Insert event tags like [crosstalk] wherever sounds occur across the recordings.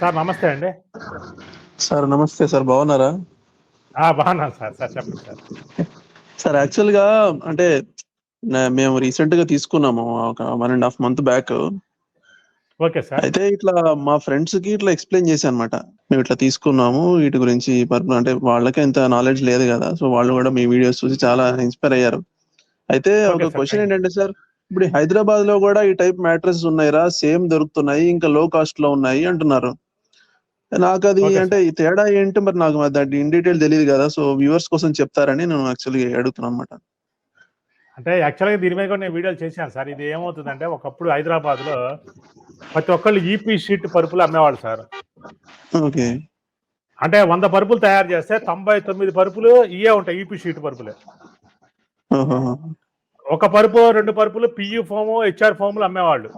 Sir నమస్తే అండి. Sir నమస్తే సార్ బాగున్నారా? ఆ, బాగున్నాను సార్ సార్ చెప్పండి సార్. సార్ యాక్చువల్గా అంటే మేము రీసెంట్గా తీసుకున్నాము ఒక one and half month back. Okay sir. అయితే ఇట్లా మా ఫ్రెండ్స్కి ఇట్లా ఎక్స్ప్లెయిన్ చేశాను అనమాట మేము ఇట్లా తీసుకున్నాము వీటి గురించి పర్ప- అంటే వాళ్ళకి ఎంత నాలెడ్జ్ లేదు కదా సో వాళ్ళు కూడా మీ వీడియోస్ చూసి చాలా ఇన్స్పైర్ అయ్యారు. అయితే ఒక. క్వశ్చన్. ఏంటంటే సార్ ఇప్పుడు హైదరాబాద్లో కూడా ఈ టైప్ మ్యాట్రెస్ ఉన్నాయిరా సేమ్ దొరుకుతున్నాయి ఇంకా లో కాస్ట్లో ఉన్నాయి అంటున్నారు. నాకు అది. అంటే ఈ తేడా ఏంటి మరి నాకు అది ఇన్ డీటెయిల్ తెలియదు కదా. సో వ్యూవర్స్ కోసం చెప్తారని నేను యాక్చువల్లీ అడుగుతున్నాను అనమాట అంటే యాక్చువల్గా దీని మీద కూడా నేను వీడియోలు చేశాను సార్. ఇది ఏమవుతుందంటే ఒకప్పుడు హైదరాబాద్లో ప్రతి ఒక్కళ్ళు ఈపీ షీట్ పరుపులు అమ్మేవాళ్ళు సార్. ఓకే. అంటే వంద పరుపులు తయారు చేస్తే తొంభై తొమ్మిది పరుపులు ఇయే ఉంటాయి ఈపీ షీట్ పరుపులే. ఒక పరుపు రెండు పరుపులు పియు ఫోము హెచ్ఆర్ ఫోములు అమ్మేవాళ్ళు.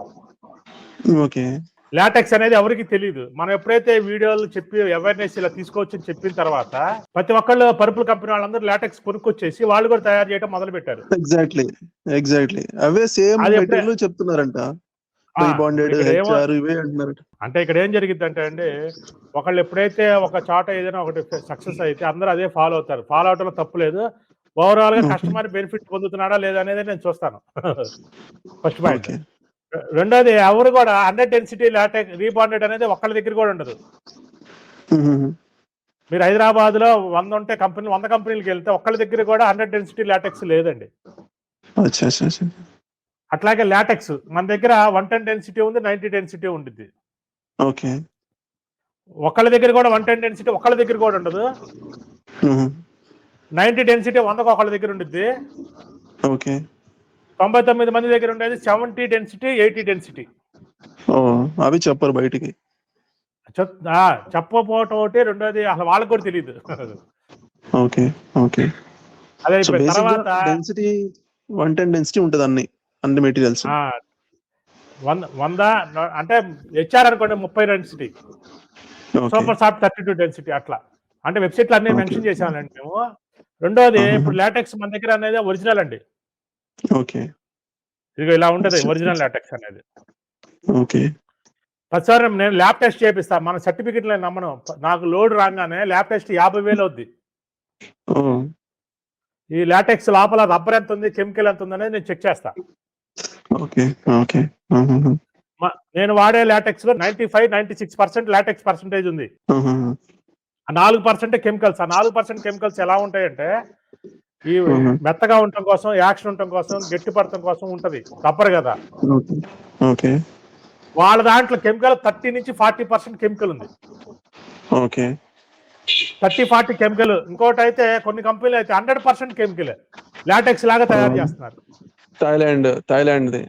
ఓకే. లాటెక్స్ అనేది ఎవరికి తెలియదు మనం ఎప్పుడైతే వీడియోలు చెప్పి అవేర్నెస్ ఇలా తీసుకోవచ్చని చెప్పిన తర్వాత ప్రతి ఒక్కళ్ళు పరుపుల కంపెనీ వాళ్ళందరూ లాటెక్స్ కొనుక్కొచ్చేసి వాళ్ళు కూడా తయారు చేయడం మొదలు పెట్టారు ఎగ్జాక్ట్లీ ఎగ్జాక్ట్లీ అవే సేమ్ చెప్తున్నారంట. అంటే ఇక్కడ ఏం జరిగింది అంటే అండి ఒకళ్ళు ఎప్పుడైతే ఒక చాట ఏదైనా ఒకటి సక్సెస్ అయితే అందరూ అదే ఫాలో అవుతారు. ఫాలో అవటంలో తప్పులేదు ఓవరాల్గా. [laughs] కస్టమర్ బెనిఫిట్ పొందుతున్నాడా లేదా అనేది నేను చూస్తాను. [laughs] ఫస్ట్ పాయింట్ రెండోది ఎవరు కూడా హండ్రెడ్ డెన్సిటీ లాటెక్ రీబాండెడ్ అనేది ఒక్కళ్ళ దగ్గర కూడా ఉండదు. మీరు హైదరాబాద్లో వంద ఉంటే కంపెనీ వంద కంపెనీలకు వెళ్తే ఒక్కళ్ళ దగ్గర కూడా హండ్రెడ్ డెన్సిటీ లాటెక్స్ లేదండి. అట్లాగే లాటెక్స్ మన దగ్గర వన్ టెన్ డెన్సిటీ ఉంది నైన్టీ డెన్సిటీ ఉంటుంది ఓకే. ఒకళ్ళ దగ్గర కూడా వన్ టెన్ డెన్సిటీ ఒకళ్ళ దగ్గర కూడా ఉండదు. నైన్టీ డెన్సిటీ వందకు ఒకళ్ళ దగ్గర ఉండిద్ది. ఓకే. తొంభై తొమ్మిది మంది దగ్గర ఉండేది సెవెంటీ డెన్సిటీ ఎయిటీ డెన్సిటీ. అవి చెప్పరు బయటికి. చెప్పపోవటం ఒకటి రెండోది అసలు వాళ్ళకి కూడా తెలియదు ఓకే ఓకే. అదే తర్వాత డెన్సిటీ వన్ టెన్ డెన్సిటీ ఉంటుంది అన్ని అన్ని మెటీరియల్స్ ఆ, వంద వంద అంటే హెచ్ఆర్ అనుకోండి ముప్పై density super soft thirty two density అట్లా. అంటే వెబ్సైట్లు అన్ని. మెన్షన్ చేసామండి మేము. రెండోది. ఇప్పుడు లాటెక్స్ మన దగ్గర అనేది ఒరిజినల్ అండి. ఓకే. ఇదిగో ఇలా ఉంటది ఒరిజినల్. లాటెక్స్ అనేది. ఓకే. ప్రతిసారి నేను ల్యాబ్ టెస్ట్ చేపిస్తా. మన సర్టిఫికెట్లు నమ్మను. నాకు లోడ్ రాగానే ల్యాబ్ టెస్ట్ యాభై వేలు అవుద్ది. ఈ లాటెక్స్ లోపల రబ్బర్ ఎంత ఉంది కెమికల్ ఎంత ఉంది అనేది నేను చెక్ చేస్తా. Okay okay. నేను వాడే లాటెక్స్లో ninety five ninety six percent latex percentage ఉంది నాలుగు పర్సెంట్ కెమికల్స్ ఆ నాలుగు పర్సెంట్ కెమికల్స్ ఎలా ఉంటాయంటే ఈ. మెత్తగా ఉండటం కోసం యాక్షన్ ఉండటం కోసం గట్టి పడటం కోసం ఉంటది. రబ్బర్ కదా. ఓకే. వాళ్ళ దాంట్లో కెమికల్ థర్టీ నుంచి ఫార్టీ పర్సెంట్ కెమికల్ ఉంది. ఓకే. Thirty forty chemical. ఇంకోటి అయితే కొన్ని కంపెనీలు అయితే హండ్రెడ్ పర్సెంట్ కెమికల్. లాటెక్స్ లాగా తయారు. చేస్తున్నారు. థాయిలాండ్ థాయిలాండ్ది.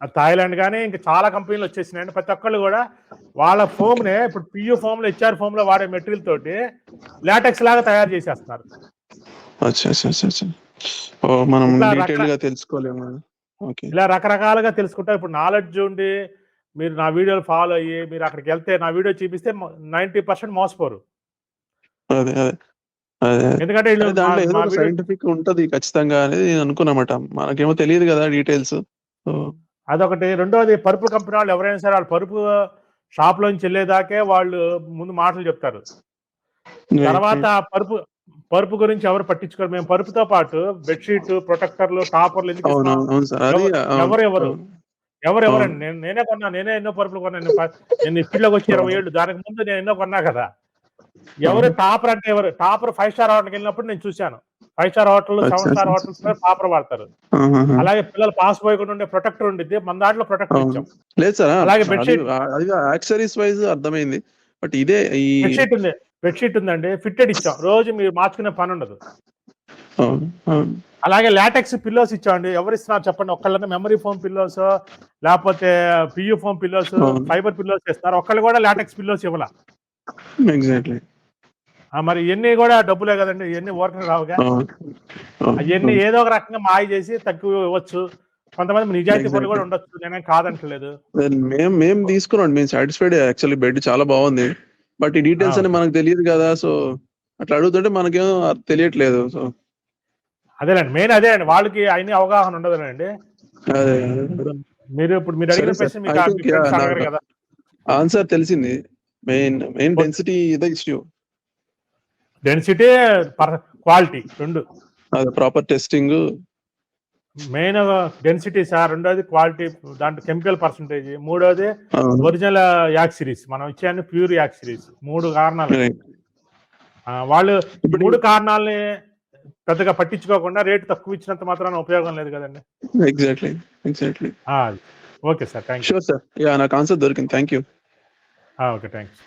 ఆ థాయిలాండ్ కానీ ఇంకా చాలా కంపెనీలు వచ్చేసినాయండి ప్రతి ఒక్కళ్ళు కూడా వాళ్ళ ఫోమ్ నే ఇప్పుడు పియూ ఫోమ్లో హెచ్ఆర్ ఫోమ్లో వాడే మెటీరియల్ తోటి లాటెక్స్ లాగా తయారు చేసేస్తున్నారు. అచ్చా అచ్చా అచ్చా అచ్చా. ఓ మనం ఇట్లా డీటెయిల్ రకర- గా తెలుసుకోలేము. ఓకే. ఇలా రకరకాలుగా తెలుసుకుంటారు ఇప్పుడు నాలెడ్జ్ ఉండి మీరు నా వీడియోలు ఫాలో అయ్యి మీరు అక్కడికి వెళ్తే నా వీడియో చూపిస్తే నైన్టీ పర్సెంట్ మోసపోరు. అదే అదే. అదే ఎందుకంటే వీళ్ళు అదే దాంట్లో మా- ఏదో మా ఒక వీడియో- సైంటిఫిక్ ఉంటది ఖచ్చితంగా అనేది నేను అనుకున్నమాట. మనకేమో తెలియదు కదా డీటెయిల్స్. అదొకటి. రెండోది పరుపు కంపెనీ వాళ్ళు ఎవరైనా సరే వాళ్ళు పరుపు షాప్ లోంచి వెళ్ళేదాకే వాళ్ళు ముందు మాటలు చెప్తారు. తర్వాత పరుపు పరుపు గురించి ఎవరు పట్టించుకోరు. మేము పరుపుతో పాటు బెడ్షీట్ ప్రొటెక్టర్లు టాపర్లు ఎందుకు ఎవరు- ఎవరు ఎవరు? ఎవరండి నేను నేనే కొన్నా నేనే ఎన్నో పరుపులు కొన్నాను నేను ఫీల్డ్లోకి వచ్చి ఇరవై ఏళ్ళు దానికి ముందు నేను ఎన్నో కొన్నా కదా. ఎవరు టాపర్ అంటే ఎవరు? టాపర్ ఫైవ్ స్టార్ హోటల్కి వెళ్ళినప్పుడు నేను చూశాను. Five star hotel seven star hotels topper వాడతారు. అలాగే పిల్లలు పాస్ పోయకుండా ఉండే ప్రొటెక్టర్ ఉండిద్ది. మన దాంట్లో ప్రొటెక్టర్. ఇచ్చాం. లేదు సార్ అలాగే. అది యాక్సరీస్ వైజ్ అర్థమైంది. బట్ ఇదే ఈ బెడ్షీట్ ఉంది. బెడ్షీట్ ఉందండి ఫిట్టెడ్ ఇచ్చాం. రోజు మీరు మార్చుకునే పని ఉండదు. అలాగే లాటెక్స్ పిల్లోస్ ఇచ్చామండి. ఎవరు ఇస్తున్నారు చెప్పండి. ఒక్కళ్ళని మెమరీ ఫోమ్ పిల్లోస్ లేకపోతే PU foam pillows. Fibre pillows ఇస్తారు ఒక్కళ్ళు కూడా లాటెక్స్ పిల్లోస్ ఇవ్వాల? ఎగ్జాక్ట్లీ. మరి ఇవన్నీ కూడా డబ్బులే కదండి. ఇవన్నీ వర్క్ రావుగా. అవును అవును, అవన్నీ ఏదో ఒక రకంగా మాయ చేసి తక్కువ ఇవ్వచ్చు కొంతమంది నిజాయితీ పనులు కూడా. ఉండొచ్చు. నేనేం కాదంటలేదు. మేము మేము తీసుకున్నాం. మేము సాటిస్ఫైడ్ యాక్చువల్లీ బెడ్ చాలా బాగుంది. బట్ ఈ డీటెయిల్స్. అని మనకు తెలియదు కదా సో అట్లా అడుగుతుంటే మనకేమో అది తెలియట్లేదు సో. అదేలేండి మెయిన్ అదే అండి వాళ్ళకి అయిన అవగాహన ఉండదులేండి. అదే. మీరు ఇప్పుడు మీరు అడిగిన కదా. ఆన్సర్ తెలిసింది. మెయిన్ మెయిన్ డెన్సిటీ ఇదే ఇష్యూ డెన్సిటీ క్వాలిటీ రెండు. అది proper testing main density sir రెండోది క్వాలిటీ దాంట్లో కెమికల్ పర్సంటేజ్ మూడోది ఒరిజినల్ యాక్ సిరీస్ మనం ఇచ్చే ప్యూర్ యాక్ సిరీస్ మూడు కారణాలు. వాళ్ళు మూడు కారణాలని పెద్దగా పట్టించుకోకుండా రేటు తక్కువ ఇచ్చినంత మాత్రాన ఉపయోగం లేదు కదండి. Exactly exactly okay sir thank you sir yeah నాకు ఆన్సర్ దొరికింది. Thank you okay thanks